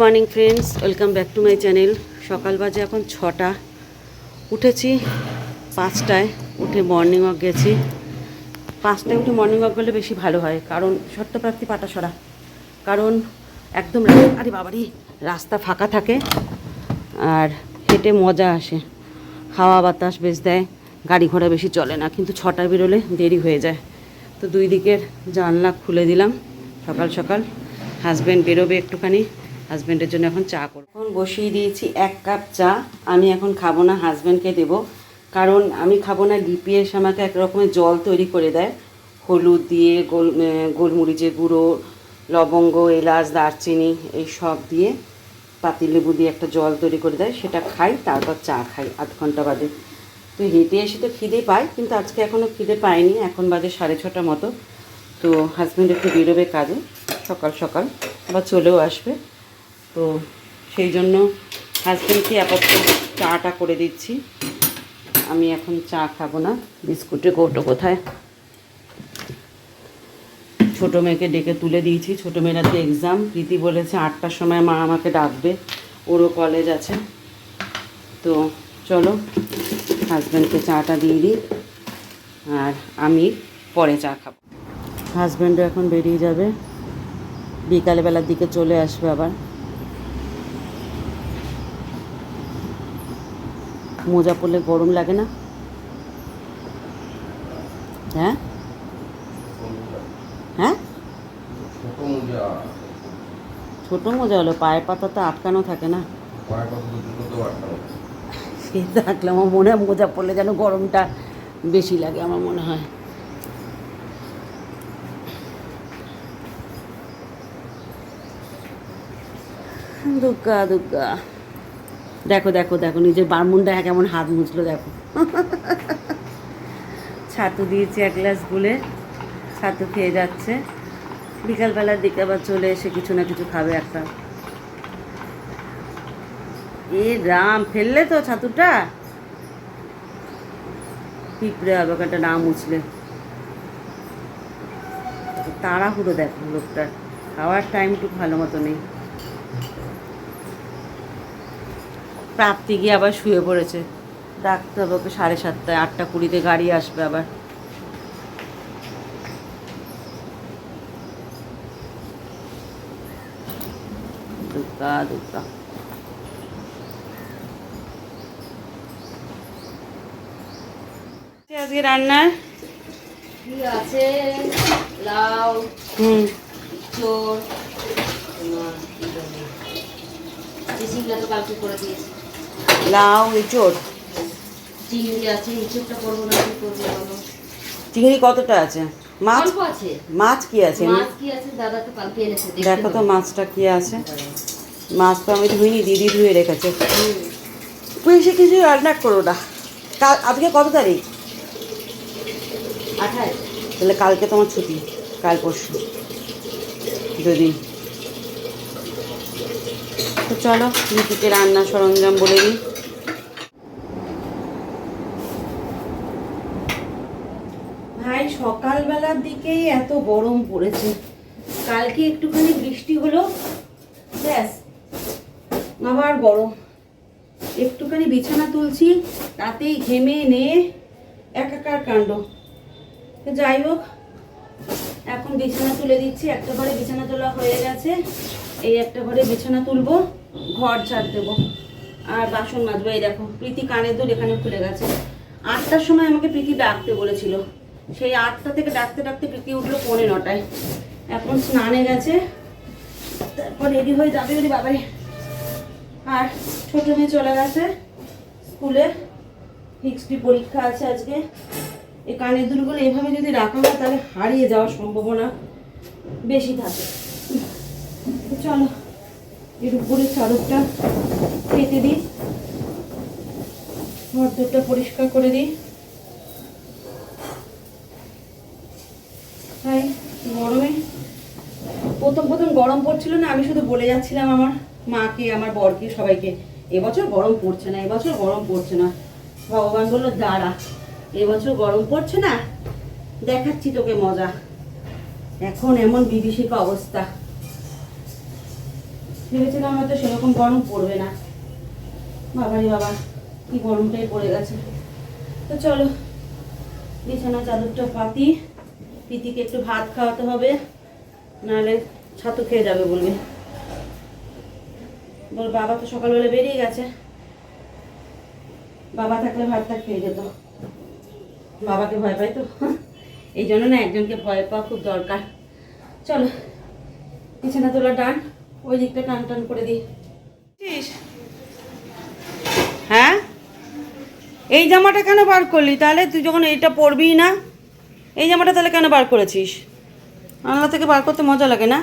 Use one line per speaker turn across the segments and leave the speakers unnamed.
Morning friends welcome back to my channel সকাল বাজে এখন ছটা। উঠেছি পাঁচটায়। উঠে মর্নিং ওয়াক গেছি। পাঁচটায় উঠে মর্নিং ওয়াক করলে বেশি ভালো হয়। কারণ সত্যপ্রাপ্তি পাটাসরা। কারণ একদম আরে বাবারি, রাস্তা ফাঁকা থাকে আর হেঁটে মজা আসে। হাওয়া বাতাস বেশ দেয়। গাড়ি ঘোড়া বেশি চলে না, কিন্তু ছটায় বেরোলে দেরি হয়ে যায়। তো দুই দিকের জানলা খুলে দিলাম। সকাল সকাল হাজব্যান্ড বেরোবে একটুখানি। হাজব্যান্ডের জন্য এখন চা করব। এখন বসিয়ে দিয়েছি এক কাপ চা। আমি এখন খাব না হাজব্যান্ডকে দেবো। কারণ আমি খাব না লিপি এসে আমাকে এক রকমের জল তৈরি করে দেয়। হলুদ দিয়ে, গোল গোলমরিচের গুঁড়ো, লবঙ্গ, এলাচ, দারচিনি, এই সব দিয়ে পাতিলেবু দিয়ে একটা জল তৈরি করে দেয়। সেটা খাই, তারপর চা খাই আধ ঘণ্টা বাদে। তো হেঁটে এসে তো খিদে পাই কিন্তু আজকে এখনও খিদে পাইনি এখন বাজে সাড়ে ছটা মতো। তো হাজব্যান্ড একটু বেরোবে কাজে, সকাল সকাল, বা চলেও আসবে। তো সেই জন্য হাজব্যান্ডকে আপাতত চাটা করে দিচ্ছি। আমি এখন চা খাব না। বিস্কুটে কৌটো কোথায়? ছোটো মেয়েকে ডেকে তুলে দিয়েছি। ছোটো মেয়ের আজকে এক্সাম প্রীতি বলেছে আটটার সময় মা আমাকে ডাকবে। ওরও কলেজ আছে। তো চলো হাজব্যান্ডকে চাটা দিয়ে দিই। আর আমি পরে চা খাব। হাজব্যান্ডও এখন বেরিয়ে যাবে। বিকালবেলার দিকে চলে আসবে আবার। মোজা পরলে গরম লাগে না? হ্যাঁ? হ্যাঁ?
ছোট মোজা।
হলো পায়ের পাতা তো আটকানো থাকে। না সে থাকলে আমার মনে হয় মোজা পরলে যেন গরমটা বেশি লাগে আমার মনে হয়। দুগ্গা দুর্গা দেখো দেখো দেখো, নিজের বারমুন্ডা কেমন হাত মুছলো, দেখো। ছাতু দিয়েছি এক গ্লাস গুলে, ছাতু খেয়ে যাচ্ছে। বিকালবেলার দিকে আবার চলে এসে কিছু না কিছু খাবে একটা। এ রাম, ফেললে তো ছাতুটা? পিঁপড়ে হবে একটা না মুছলে। তাড়াহুড়ো দেখো লোকটার। খাওয়ার টাইমটুকু ভালো মতো নেই। প্রাপ্তি গিয়ে আবার শুয়ে পড়েছে। ডাকতে হবে ওকে সাড়ে সাতটায় আটটা কুড়িতে গাড়ি আসবে আবার। দুর্গা দুর্গা। আজকে রান্নার?
কি আছে? লাউ
হুম।
চোর চিচিংটা তো কালকে করে দিয়েছি।
লাউ এঁচড়।
চিংড়ি আছে ইঁচড়টা করব না কি করব বলো?
চিংড়ি কতটা আছে? মাছ?
আছে।
মাছ কি আছে?
মাছ কি আছে? দাদা তো কালকে এনেছে
দেখো তো মাছটা কি আছে। মাছ তো আমি ধুইনি দিদি ধুয়ে রেখেছে। বেশি কিছু রান্না করো না। কাল আজকে কত তারিখ?
আঠাশ।
তাহলে কালকে তোমার ছুটি কাল পরশু। দুদিন। তো চলো দিদিকে রান্না সরঞ্জাম বলে দিই ভাই, সকালবেলার দিকেই এত গরম পড়েছে। কালকে একটুখানি বৃষ্টি হলো। ব্যাস, আবার গরম। একটুখানি বিছানা তুলছি তাতেই ঘেমে নিয়ে একাকার কাণ্ড। যাই হোক, এখন বিছানা তুলে দিচ্ছি। একটা ঘরে বিছানা তোলা হয়ে গেছে। এই একটা ঘরে বিছানা তুলবো। ঘর ঝাড় দেবো। আর বাসন মাজবো, এই দেখো, প্রীতি কানের দুল এখানে খুলে গেছে। আটটার সময় আমাকে প্রীতি ডাকতে বলেছিল। সেই আটটা থেকে ডাকতে ডাকতে প্রীতি উঠল পৌনে নটায়। এখন স্নানে গেছে। তারপর রেডি হয়ে যাবে ওরে বাবারে আর ছোট মেয়ে চলে গেছে স্কুলে। হিক্সটি পরীক্ষা আছে আজকে। এই কানের দুলগুলো এভাবে যদি রাখা হয়, তাহলে হারিয়ে যাওয়ার সম্ভাবনা বেশি থাকে। চলো। এর উপরের চাদরটা পেতে দিই। ঘরদোরটা পরিষ্কার করে দিই। তাই গরমে প্রথম প্রথম গরম পড়ছিল না, আমি শুধু বলে যাচ্ছিলাম আমার মাকে, আমার বরকে, সবাইকে, এবছর গরম পড়ছে না, এবছর গরম পড়ছে না। ভগবান বলল, দাঁড়া, এবছর গরম পড়ছে না, দেখাচ্ছি তোকে মজা। এখন এমন বিভীষিকা অবস্থা। ভেবেছিলাম হয়তো সেরকম গরম পড়বে না। বাবারি বাবা, কি গরমটাই পড়ে গেছে। তো চলো, বিছানা, চাদরটা, পাতি, প্রীতিকে একটু ভাত খাওয়াতে হবে, নাহলে ছাতু খেয়ে যাবে বলবে। বল, বাবা তো সকালবেলা বেরিয়ে গেছে। বাবা থাকলে ভাতটা খেয়ে যেত। বাবাকে ভয় পাই তো। এই জন্য না একজনকে ভয় পাওয়া খুব দরকার। চলো, বিছানা তোলা ডান। ওই দিকটা টান টান করে দিই। হ্যাঁ? এই জামাটা কেন বার করলি? তাহলে তুই যখন এইটা পরবি না এই জামাটা তাহলে কেন বার করেছিস? আনলা থেকে বার করতে মজা লাগে না?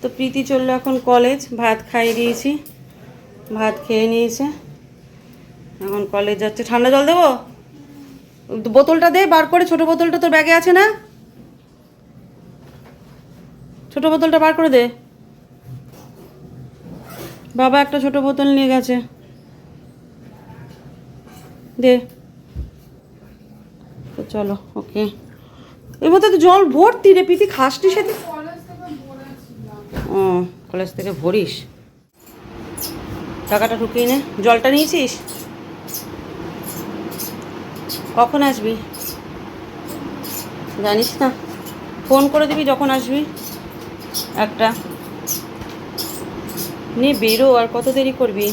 তো প্রীতি চলল এখন কলেজ ভাত খাইয়ে দিয়েছি ভাত খেয়ে নিয়েছে। এখন কলেজ যাচ্ছে। ঠান্ডা জল দেবো? বোতলটা দে বার করে ছোট বোতলটা তোর ব্যাগে আছে না? ছোট বোতলটা বার করে দে। বাবা একটা ছোট বোতল নিয়ে গেছে। দে। তো চলো, ওকে। মধ্যে তো জল ভর্তি রে, পিতি খাসটি সাথে ও, কলেজ থেকে ভরিস। টাকাটা ঢুকিয়ে নে। জলটা নিয়েছিস? কখন আসবি? জানিস না। ফোন করে দিবি যখন আসবি। একটা। নে, বেরো, আর কত দেরি করবি?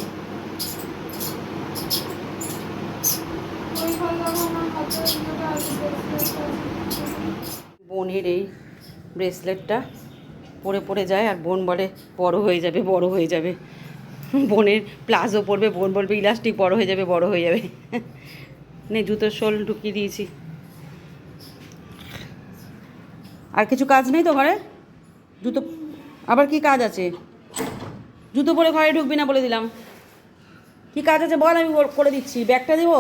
বোনের এই ব্রেসলেটটা পরে পরে যায়, আর বোন বলে, বড় হয়ে যাবে, বড় হয়ে যাবে। বোনের প্লাজো পরবে, বোন বলবে, ইলাস্টিক বড় হয়ে যাবে, বড় হয়ে যাবে। নে, জুতোর শোল ঢুকিয়ে দিয়েছি। আর কিছু কাজ নেই তো ঘরে? জুতো আবার কি কাজ আছে? জুতো পরে ঘরে ঢুকবি না বলে দিলাম। কি কাজ আছে বল আমি করে দিচ্ছি। ব্যাগটা দেবো?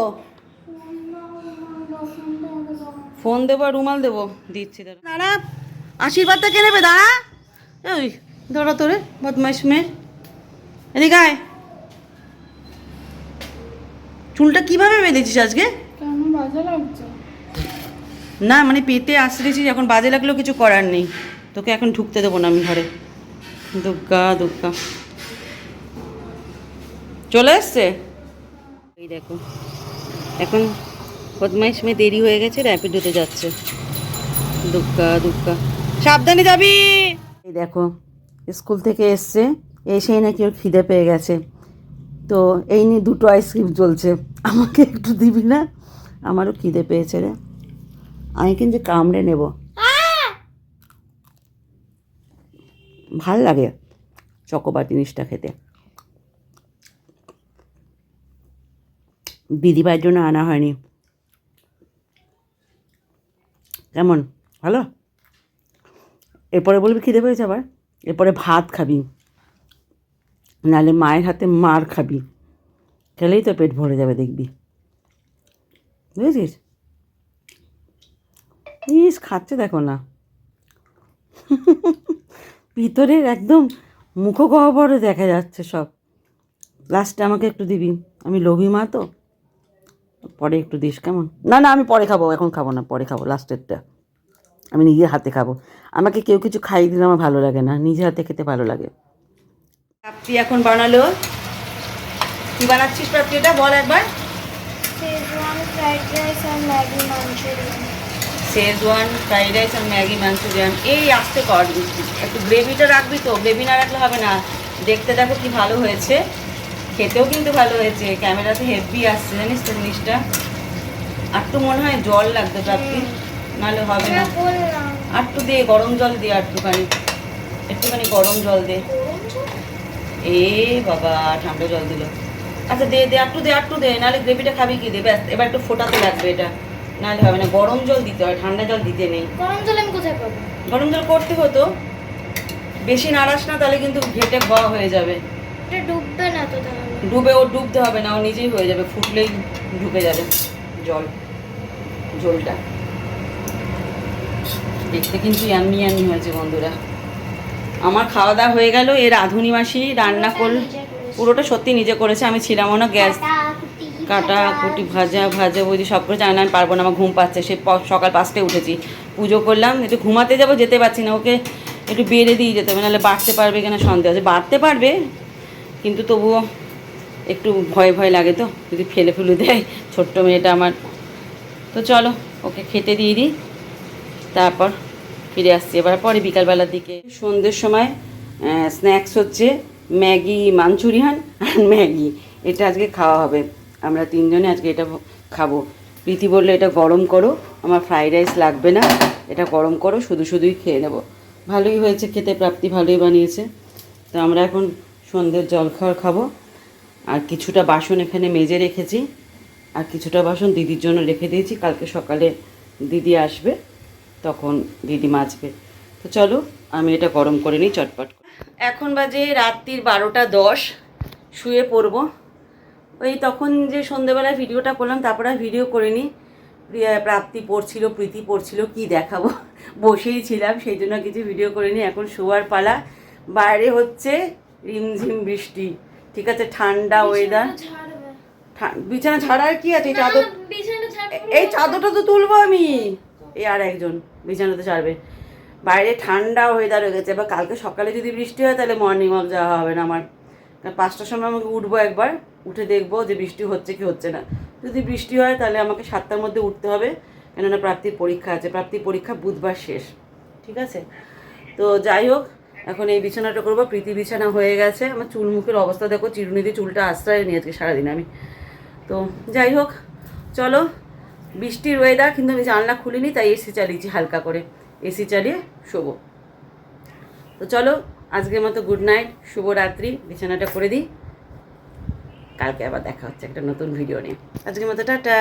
ফোন দেবো আর রুমাল দেবো। দিচ্ছি দাঁড়া দাঁড়া আশীর্বাদটা কে নেবে দাঁড়া। ওই ধরো তোরে বদমাইশ মেয়ের এদিকে আয়। চুলটা কীভাবে বেঁধেছিস আজকে? না মানে পেতে আসতেছিস এখন বাজে লাগলেও কিছু করার নেই। তোকে এখন ঢুকতে দেবো না আমি ঘরে। দুগ্গা দুগ্গা। চলে এসছে? এই দেখো এখন বদমাইশ মেয়ে দেরি হয়ে গেছে র্যাপিডোতে যাচ্ছে। দুগ্গা দুগ্গা সাবধানে যাবি! এই দেখো স্কুল থেকে এসছে এসেই নাকি ওর খিদে পেয়ে গেছে। তো এই নিয়ে দুটো আইসক্রিম চলছে। আমাকে একটু দিবি না? আমারও খিদে পেয়েছে রে। আমি কিন্তু কামড়ে নেব। ভালো লাগে চকোবার জিনিসটা খেতে। দিদিভাইয়ের জন্য আনা হয়নি। কেমন? ভালো? এরপরে বলবি খিদে পেয়েছে আবার? এরপরে ভাত খাবি। নাহলে মায়ের হাতে মার খাবি। খেলেই তো পেট ভরে যাবে দেখবি। বুঝেছিস? ইস, খাচ্ছে দেখো না। ভিতরের একদম মুখগহ্বরে দেখা যাচ্ছে সব। লাস্টে আমাকে একটু দিবি। আমি লোভী মা তো। পরে একটু দিস কেমন? না না আমি পরে খাব এখন খাব না পরে খাব লাস্টেরটা আমি নিজের হাতে খাব। আমাকে কেউ কিছু খাইয়ে দিলে আমার ভালো লাগে না নিজে হাতে খেতে ভালো লাগে। পাপড়ি এখন বানালো। কি বানাচ্ছিস পাপড়ি এটা বল একবার।
শেজওয়ান ফ্রাইড রাইস আর Maggi manchurian
schezwan fried rice আর ম্যাগি মাঞ্চুরিয়ান এই আসতে কর একটু গ্রেভিটা রাখবি তো গ্রেভি না রাখলে হবে না। দেখতে দেখো কি ভালো হয়েছে। খেতেও কিন্তু ভালো হয়েছে ক্যামেরাতে হেভি আসছে জানিস তো জিনিসটা? আর একটু মনে হয় জল লাগবে প্রাপ্তি নাহলে হবে না। একটু দে গরম জল দে আর একটুখানি একটুখানি গরম জল দে। এ বাবা ঠান্ডা জল দিল। আচ্ছা দে দে একটু দে একটু দে নাহলে গ্রেভিটা খাবি কি? দে ব্যাস এবার একটু ফোটাতে লাগবে এটা নাহলে হবে না। গরম জল দিতে হয় ঠান্ডা জল দিতে নেই।
গরম জল আমি কোথায় পাবো?
গরম জল করতে হতো। বেশি নাড়াস না তাহলে কিন্তু ঘেটে খাওয়া হয়ে যাবে।
এটা ডুববে না তো তাহলে।
ডুবে ও ডুবতে হবে না ও নিজেই হয়ে যাবে, ফুটলেই ঢুকে যাবে জল, জলটা। দেখতে কিন্তু ইয়াম্মি ইয়াম্মি হয়েছে বন্ধুরা। আমার খাওয়া দাওয়া হয়ে গেল, এর রাঁধুনি মাসি রান্না করল পুরোটা সত্যি নিজে করেছে, আমি ছিলামও না, গ্যাস কাটা, কুটি ভাজা ভাজা বুঝি সব করে জানা আমি পারব না, আমার ঘুম পাচ্ছে, সে সকাল পাঁচটায় উঠেছি। পুজো করলাম, একটু ঘুমাতে যাব, যেতে পারছি না, ওকে একটু বেড়ে দিয়ে যেতে হবে, নাহলে বাড়তে পারবে কিনা সন্দেহ আছে, বাড়তে পারবে, কিন্তু তবুও একটু ভয় ভয় লাগে তো, যদি ফেলে ফেলে দেয়, ছোট্ট মেয়েটা আমার। তো চলো, ওকে খেতে দিয়ে দিই। তারপর ফিরে আসছি। এবার পরে বিকালবেলার দিকে। সন্ধ্যের সময় স্ন্যাক্স হচ্ছে ম্যাগি মাঞ্চুরিয়ান আর ম্যাগি। এটা আজকে খাওয়া হবে। আমরা তিনজনে আজকে এটা খাব। প্রীতি বলল, এটা গরম করো। আমার ফ্রাইড রাইস লাগবে না। এটা গরম করো, শুধু শুধুই খেয়ে নেব। ভালোই হয়েছে, খেতে প্রাপ্তি ভালোই বানিয়েছে। তো আমরা এখন সন্ধ্যের জলখাবার খাব। আর কিছুটা বাসন এখানে মেজে রেখেছি। আর কিছুটা বাসন দিদির জন্য রেখে দিয়েছি। কালকে সকালে দিদি আসবে, তখন দিদি মাজবে। তো চলো, আমি এটা গরম করে নিই, চটপট এখন বাজে রাত্রির বারোটা দশ, শুয়ে পড়ব। ওই তখন যে সন্ধেবেলায় ভিডিওটা করলাম, তারপরে ভিডিও করিনি। প্রিয়া, প্রাপ্তি পড়ছিল, প্রীতি পড়ছিল, কি দেখাবো? বসেই ছিলাম, সেই জন্য কিছু ভিডিও করিনি। এখন শোয়ার পালা। বাইরে হচ্ছে রিমঝিম বৃষ্টি। ঠিক আছে ঠান্ডা ওয়েদার বিছানা ছাড়া আর কি আছে? এই চাদর এই চাদরটা তো তুলবো আমি। এই আর একজন বিছানাতে ছাড়বে। বাইরে ঠান্ডা ওয়েদার হয়ে গেছে। এবার কালকে সকালে যদি বৃষ্টি হয় তাহলে মর্নিং ওয়াক যাওয়া হবে না আমার। পাঁচটার সময় আমাকে উঠবো একবার উঠে দেখব যে বৃষ্টি হচ্ছে কি হচ্ছে না। যদি বৃষ্টি হয় তাহলে আমাকে সাতটার মধ্যে উঠতে হবে। কেননা প্রাপ্তির পরীক্ষা আছে। প্রাপ্তির পরীক্ষা বুধবার শেষ। ঠিক আছে? তো যাই হোক এখন এই বিছানাটা করব, প্রীতি বিছানা হয়ে গেছে। আমার চুল মুখের অবস্থা দেখো চিরুনি দিয়ে চুলটা আশ্রয় নিয়ে আজকে সারাদিন আমি। তো যাই হোক, চলো, বৃষ্টির ওয়েদার কিন্তু আমি জানলা খুলিনি, তাই এসি চালিয়েছি হালকা করে। এসি চালিয়ে শোবো। তো চলো, আজকের মতো গুড নাইট শুভরাত্রি, বিছানাটা করে দিই। কালকে আবার দেখা হচ্ছে একটা নতুন ভিডিও নিয়ে। আজকের মতো টাটা।